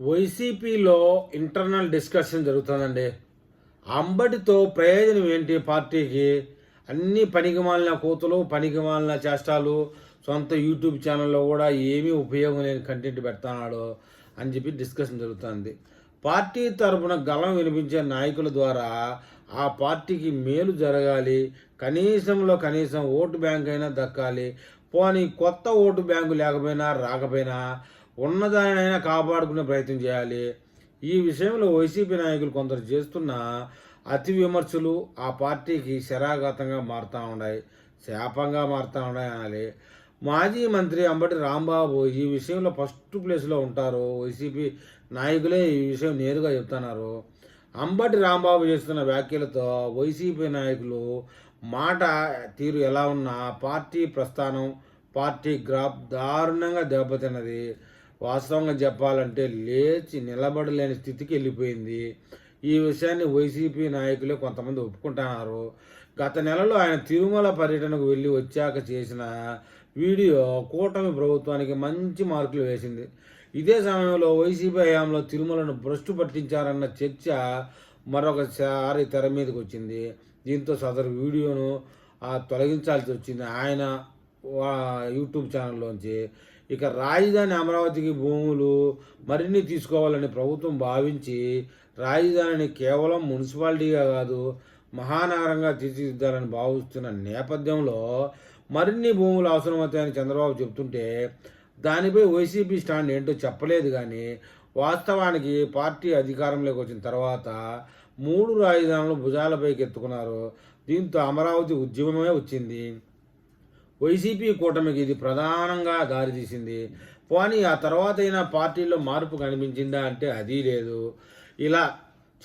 వైసీపీలో internal discussion జరుగుతుందండి. అంబటితో ప్రయోజనం ఏంటి పార్టీకి? అన్ని పనికిమాలిన కూతులు పనికిమాలిన చేష్టాలు సొంత యూట్యూబ్ ఛానల్లో కూడా ఏమీ ఉపయోగం లేని కంటెంట్ పెడతాడు అని చెప్పి డిస్కషన్ జరుగుతుంది. పార్టీ తరపున గలం వినిపించే నాయకుల ద్వారా ఆ పార్టీకి మేలు జరగాలి. కనీసంలో కనీసం ఓటు బ్యాంక్ అయినా దక్కాలి. పోనీ కొత్త ఓటు బ్యాంకు లేకపోయినా రాకపోయినా ఉన్నదానైనా కాపాడుకునే ప్రయత్నం చేయాలి. ఈ విషయంలో వైసీపీ నాయకులు కొందరు చేస్తున్న అతి విమర్శలు ఆ పార్టీకి శరాఘాతంగా మారుతూ ఉన్నాయి. శాపంగా మారుతూ ఉన్నాయి అనాలి. మాజీ మంత్రి అంబటి రాంబాబు ఈ విషయంలో ఫస్ట్ ప్లేస్లో ఉంటారు. వైసీపీ నాయకులే ఈ విషయం నేరుగా చెప్తున్నారు. అంబటి రాంబాబు చేస్తున్న వ్యాఖ్యలతో వైసీపీ నాయకులు మాట తీరు ఎలా ఉన్నా పార్టీ ప్రస్థానం పార్టీ గ్రాఫ్ దారుణంగా దెబ్బతిన్నది. వాస్తవంగా చెప్పాలంటే లేచి నిలబడలేని స్థితికి వెళ్ళిపోయింది. ఈ విషయాన్ని వైసీపీ నాయకులే కొంతమంది ఒప్పుకుంటున్నారు. గత నెలలో ఆయన తిరుమల పర్యటనకు వెళ్ళి వచ్చాక చేసిన వీడియో కూటమి ప్రభుత్వానికి మంచి మార్కులు వేసింది. ఇదే సమయంలో వైసీపీ హయాంలో తిరుమలను భ్రష్టు పట్టించారన్న చర్చ మరొకసారి తెర మీదకి వచ్చింది. దీంతో సదరు వీడియోను తొలగించాల్సి వచ్చింది. ఆయన యూట్యూబ్ ఛానల్లోంచి. ఇక రాజధాని అమరావతికి భూములు మరిన్ని తీసుకోవాలని ప్రభుత్వం భావించి రాజధానిని కేవలం మున్సిపాలిటీగా కాదు మహానగరంగా తీర్చిదిద్దాలని భావిస్తున్న నేపథ్యంలో మరిన్ని భూములు అవసరమవుతాయని చంద్రబాబు చెప్తుంటే దానిపై వైసీపీ స్టాండ్ ఏంటో చెప్పలేదు కానీ వాస్తవానికి పార్టీ అధికారంలోకి వచ్చిన తర్వాత మూడు రాజధానులు భుజాలపైకి ఎత్తుకున్నారు దీంతో అమరావతి ఉద్యమమే వచ్చింది. వైసీపీ కూటమికి ఇది ప్రధానంగా దారితీసింది పోనీ ఆ తర్వాత అయినా పార్టీలో మార్పు కనిపించిందా అంటే అది లేదు. ఇలా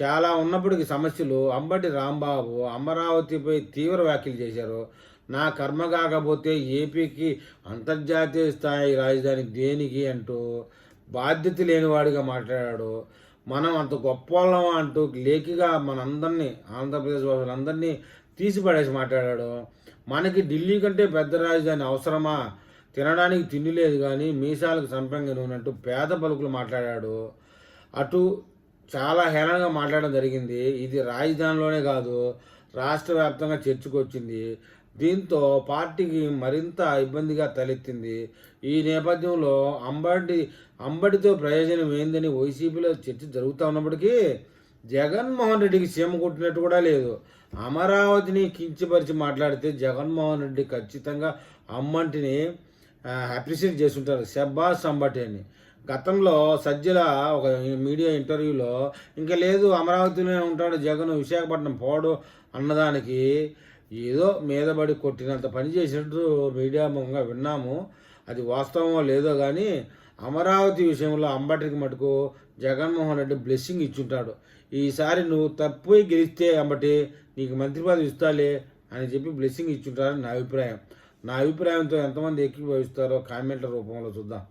చాలా ఉన్నప్పటికీ సమస్యలు అంబటి రాంబాబు అమరావతిపై తీవ్ర వ్యాఖ్యలు చేశారు. నా కర్మ కాకపోతే ఏపీకి అంతర్జాతీయ స్థాయి రాజధాని దేనికి అంటూ బాధ్యత లేనివాడిగా మాట్లాడాడు. మనం అంత గొప్పవాళ్ళం అంటూ లేఖిగా మనందరినీ ఆంధ్రప్రదేశ్ వాసులందరినీ తీసిపడేసి మాట్లాడాడు. మనకి ఢిల్లీ కంటే పెద్ద రాజధాని అవసరమా? తినడానికి తిండి లేదు కానీ మీసాలకు సంపంగి ఉన్నట్టు పేద పలుకులు మాట్లాడాడు. అటు చాలా హేళనగా మాట్లాడడం జరిగింది. ఇది రాజధానిలోనే కాదు రాష్ట్ర వ్యాప్తంగా చర్చకొచ్చింది దీంతో పార్టీకి మరింత ఇబ్బందిగా తలెత్తింది. ఈ నేపథ్యంలో అంబటి అంబటితో ప్రయోజనం ఏందని వైసీపీలో చర్చ జరుగుతూ ఉన్నప్పటికీ జగన్మోహన్ రెడ్డికి సీమ కొట్టినట్టు కూడా లేదు. అమరావతిని కించపరిచి మాట్లాడితే జగన్మోహన్ రెడ్డి ఖచ్చితంగా అమ్మంటిని అప్రిషియేట్ చేస్తుంటారు. శబ్బాస్ అంబటి అని గతంలో సజ్జల ఒక మీడియా ఇంటర్వ్యూలో ఇంకా లేదు అమరావతిలోనే ఉంటాడు జగన్ విశాఖపట్నం పోడు అన్నదానికి ఏదో మీదబడి కొట్టినంత పని చేసినట్టు మీడియా ముఖంగా విన్నాము. అది వాస్తవమో లేదో కానీ అమరావతి విషయంలో అంబటికి మటుకు జగన్మోహన్ రెడ్డి బ్లెస్సింగ్ ఇచ్చుంటాడు. ఈసారి నువ్వు తప్పు గెలిస్తే అంబటి నీకు మంత్రి పదవి ఇస్తాలే అని చెప్పి బ్లెస్సింగ్ ఇచ్చుంటారని నా అభిప్రాయం. నా అభిప్రాయంతో ఎంతమంది ఎక్కిభవిస్తారో కామెంట్ల రూపంలో చూద్దాం.